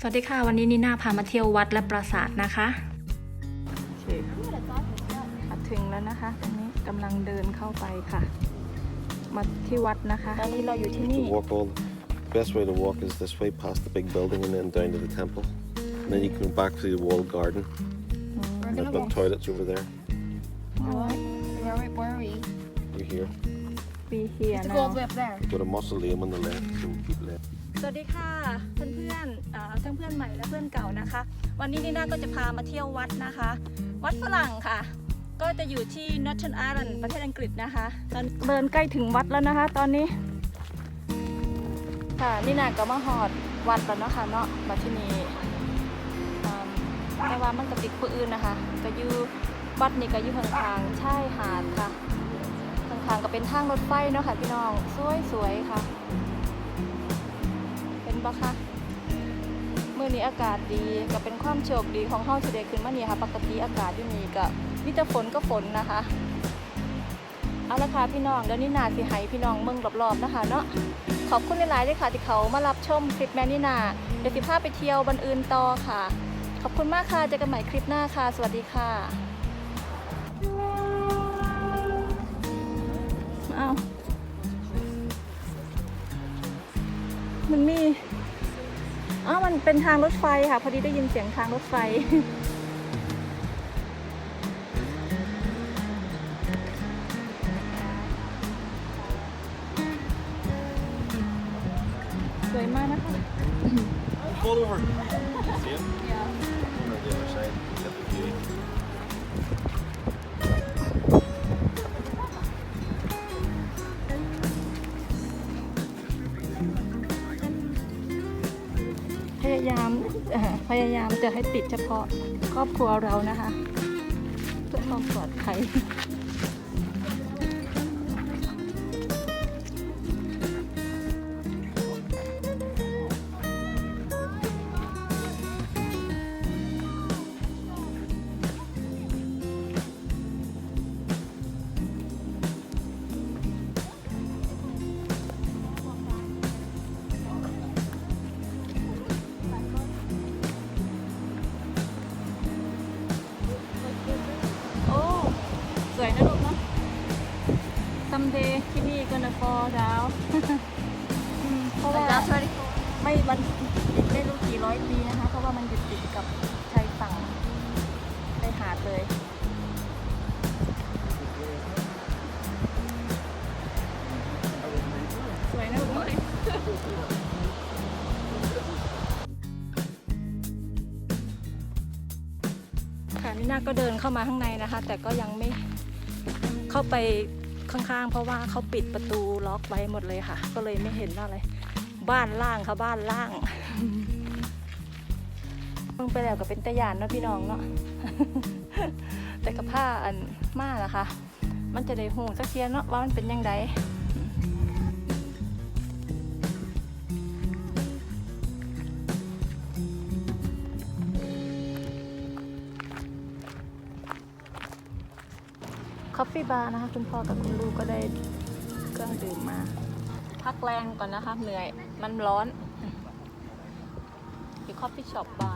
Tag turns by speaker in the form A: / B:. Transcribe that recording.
A: สวัสดีค่ะ วันนี้นีน่าพามาเที่ยววัดและปราสาทนะคะมาถึงแล้วนะคะตรงนี้กำลังเดินเข้าไปค่ะ มาที่วัดนะคะตอนนี้เราอยู่ที่
B: To
A: นี่
B: walk all, best way to walk is this way past the big building and then down to the temple. And then you can go back to the walled garden.
C: We're
B: They've
C: gonna
B: got
C: go.
B: toilets over there.
C: What? Where, are we- where are we?
B: You're here.
A: ปีเฮีย
C: To
A: นะ
C: go all the way up there.
B: You've got a mausoleum on the left, so we'll keep left.
A: สวัสดีค่ะเพื่อนๆอ่าทั้งเพื่อน ใหม่และเพื่อนเก่านะคะ วันนี้นีน่าก็จะพามาเที่ยววัดนะคะ วัดฝรั่งค่ะ ก็จะอยู่ที่ Northern Ireland ประเทศอังกฤษนะคะตอนเดินใกล้ถึงวัดแล้วนะคะ ตอนนี้ ค่ะนี่นาก็มาหอดวัดแล้วเนาะค่ะเนาะมาที่นี่อืมแต่ว่ามันก็ติดผู้อื่นนะคะ ก็อยู่วัดนี่ก็อยู่ข้างชายหาดค่ะข้างก็เป็นทางรถไฟเนาะค่ะพี่น้องสวยๆค่ะ เป็นปะคะ อนี้อากาศดีก็เป็นความโชคดีของเฮาที่ได้ขึ้นมานี่ค่ะ ปกติอากาศอยู่นี่ก็มีแต่ฝนก็ฝนนะคะเอาละค่ะพี่น้องเดี๋ยวนี้นาสิให้พี่น้องเมืองรอบๆนะคะเนาะขอบคุณหลายๆด้วยค่ะที่เขามารับชมคลิปแมนนี่นาเดี๋ยวสิพาไปเที่ยวบันอื่นต่อค่ะ ขอบคุณมากค่ะเจอกันใหม่คลิปหน้าค่ะ สวัสดีค่ะเอามันมีอ้าวมัน เป็นทางรถไฟค่ะ พอดีได้ยินเสียงทางรถไฟ สวยมากนะคะ
B: Fall over. See it? Yeah. On the other side, get the view. า
A: ยามพยายามจะให้ติดเฉพาะครอบครัวเรานะคะ เพื่อความปลอดภัย someday ที่นี่ก็นะ fall down อืมเพราะว่า
C: That's already
A: ไม่มันอีกไม่รู้กี่ร้อยปีนะคะ เพราะว่ามันอยู่ติดกับชายฝั่งชายหาดเลย สวยนะลูกเนาะค่ะนี่นาก็เดินเข้ามาข้างในนะคะ แต่ก็ยังไม่เข้าไป ข้างๆ เพราะว่าเขาปิดประตูล็อกไว้หมดเลยค่ะ ก็เลยไม่เห็นอะไร บ้านล่างค่ะบ้านล่างลงไปแล้วก็เป็นตะยานเนาะพี่น้องเนาะแต่กับผ้าอันมานะคะ มันจะได้หูสักเทียนเนาะว่ามันเป็นยังไง คอฟฟี่บาร์นะคะ คุณพ่อกับคุณลูกก็ได้เครื่องดื่มมา พักแรงก่อนนะคะเหนื่อยมันร้อนอยู่คอฟฟี่ช็อปบาร์